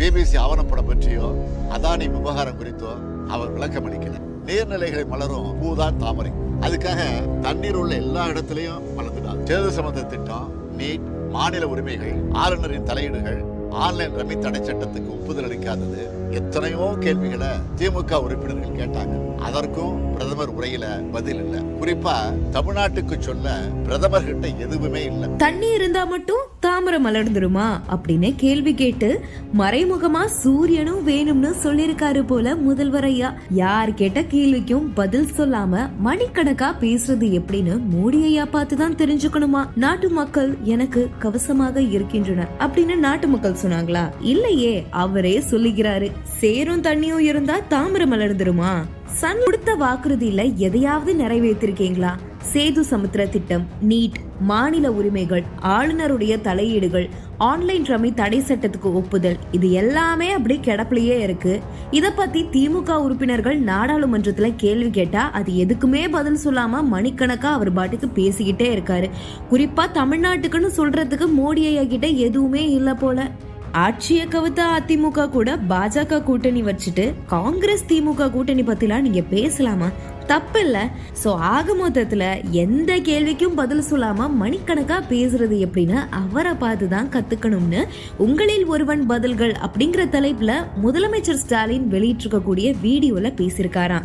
BBC ஆவணப்படம் பற்றியோ அதானி விவகாரம் குறித்தோ அவர் விளக்கம் அளிக்கல. நீர்நிலைகளை மலரும் பூதான் தாமரை. அதுக்காக தண்ணீர் உள்ள எல்லா இடத்துலையும் மலர்ந்துட்டார். சேது சம்பந்த திட்டம் நீட் மாநில உரிமைகள் ஆளுநரின் தலையீடுகள் ஆன்லைன் ரம்மி தடை சட்டத்துக்கு ஒப்புதல் அளிக்காதது எத்தனையோ கேள்விகளை திமுக உறுப்பினர்கள் கேட்டாங்க. அதற்கும் பிரதமர் உரையில பதில் இல்ல. குறிப்பா தமிழ்நாட்டுக்கு சொல்ல பிரதமர் கிட்ட எதுவுமே இல்ல. தண்ணி இருந்தா மட்டும் தாமரை மலர்ந்துருமா? அப்படின்னு கேள்வி கேட்டு மறைமுகமா சூரியனும் வேணும்னு சொல்லிருக்காரு போல முதல்வர் ஐயா. யார் கேட்ட கேள்விக்கும் பதில் சொல்லாம மணிக்கணக்கா பேசுறது எப்படின்னு மோடி ஐயா பார்த்து தான் தெரிஞ்சுக்கணுமா? நாட்டு மக்கள் எனக்கு கவசமாக இருக்கின்றனர் அப்படின்னு நாட்டு மக்கள் சொன்னாங்களா? இல்லையே அவரே சொல்லுகிறாரு. சேரும் தண்ணியும் இருந்தா தாமிரம் மலர்ந்துருமா? சன் கொடுத்த வாக்குறுதியில எதையாவது நிறைவேற்றிருக்கீங்களா? சேது சமுத்திர திட்டம் நீட் மாநில உரிமைகள் ஆளுநருடைய தலையீடுகள் ஆன்லைன் ரம்மி தடை சட்டத்துக்கு ஒப்புதல் இது எல்லாமே அப்படியே கிடப்பிலேயே இருக்கு. இத பத்தி திமுக உறுப்பினர்கள் நாடாளுமன்றத்துல கேள்வி கேட்டா அது எதுக்குமே பதில் சொல்லாம மணிக்கணக்கா அவர் பாட்டுக்கு பேசிக்கிட்டே இருக்காரு. குறிப்பா தமிழ்நாட்டுக்குன்னு சொல்றதுக்கு மோடி ஐயா கிட்ட எதுவுமே இல்ல போல. ஆட்சியை கவித்த அதிமுக கூட பாஜக கூட்டணி வச்சுட்டு காங்கிரஸ் திமுக கூட்டணி பத்திலாம் நீங்க பேசலாமா? தப்பில்ல. சோ ஆக மொத்தத்துல எந்த கேள்விக்கும் பதில் சொல்லாம மணிக்கணக்கா பேசுறது எப்படின்னு அவரை பார்த்து தான் கத்துக்கணும்னு உங்களில் ஒருவன் பதில்கள் அப்படிங்கிற தலைப்புல முதலமைச்சர் ஸ்டாலின் வெளியிட்டிருக்கக்கூடிய வீடியோல பேசியிருக்காராம்.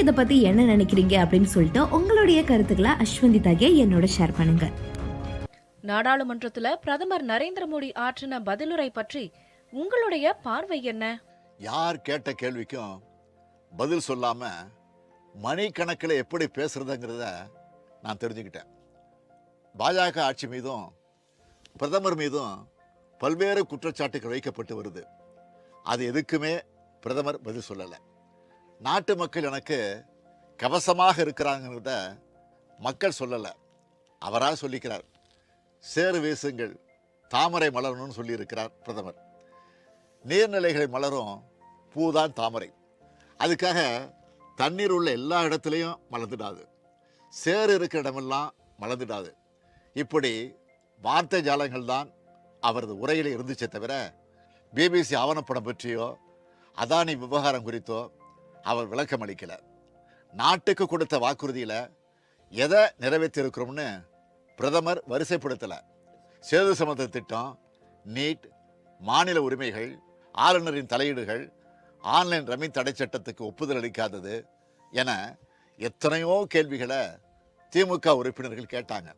இதை பத்தி என்ன நினைக்கிறீங்க அப்படின்னு சொல்லிட்டு உங்களுடைய கருத்துக்களை அஸ்வந்தி தாகிய என்னோட ஷேர் பண்ணுங்க. நாடாளுமன்றத்துல பிரதமர் நரேந்திர மோடி ஆற்றின பதிலுரை பற்றி உங்களுடைய பார்வை என்ன? யார் கேட்ட கேள்விக்கும் பதில் சொல்லாம மணிக்கணக்கில் எப்படி பேசுறதுங்கிறத நான் தெரிஞ்சுக்கிட்டேன். பாஜக ஆட்சி மீதும் பிரதமர் மீதும் பல்வேறு குற்றச்சாட்டுகள் வைக்கப்பட்டு வருது. அது எதுக்குமே பிரதமர் பதில் சொல்லலை. நாட்டு மக்கள் எனக்கு கவசமாக இருக்கிறாங்கிறத மக்கள் சொல்லலை. அவராக சொல்லிக்கிறார். சேறு வீசுங்கள் தாமரை மலரணும்னு சொல்லியிருக்கிறார் பிரதமர். நீர்நிலைகளை மலரும் பூதான் தாமரை. அதுக்காக தண்ணீர் உள்ள எல்லா இடத்துலையும் மலர்ந்துடாது. சேறு இருக்கிற இடமெல்லாம் மலர்ந்துடாது. இப்படி வார்த்தை ஜாலங்கள் தான் அவரது உரையில் இருந்துச்சே தவிர பிபிசி ஆவணப்படம் பற்றியோ அதானி விவகாரம் குறித்தோ அவர் விளக்கம் அளிக்கலை நாட்டுக்கு கொடுத்த வாக்குறுதியில் எதை நிறைவேற்றியிருக்கிறோம்னு பிரதமர் வரிசைப்படுத்தலை. சேது சமத்த திட்டம் நீட் மாநில உரிமைகள் ஆளுநரின் தலையீடுகள் ஆன்லைன் ரம்மி தடை சட்டத்துக்கு ஒப்புதல் அளிக்காதது என எத்தனையோ கேள்விகளை திமுக உறுப்பினர்கள் கேட்டாங்க.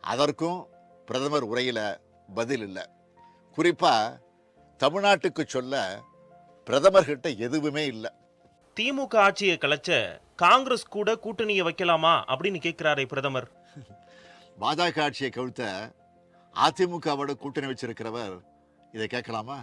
அதற்கும் பிரதமர் உரையில் பதில் இல்லை. குறிப்பாக தமிழ்நாட்டுக்கு சொல்ல பிரதமர்கிட்ட எதுவுமே இல்லை. திமுக ஆட்சியை கலைச்ச காங்கிரஸ் கூட கூட்டணியை வைக்கலாமா அப்படின்னு கேட்கிறாரே பிரதமர். பாஜக ஆட்சியை கவிழ்த்த அதிமுகவோட கூட்டணி வச்சிருக்கிறவர் இதை கேட்கலாமா?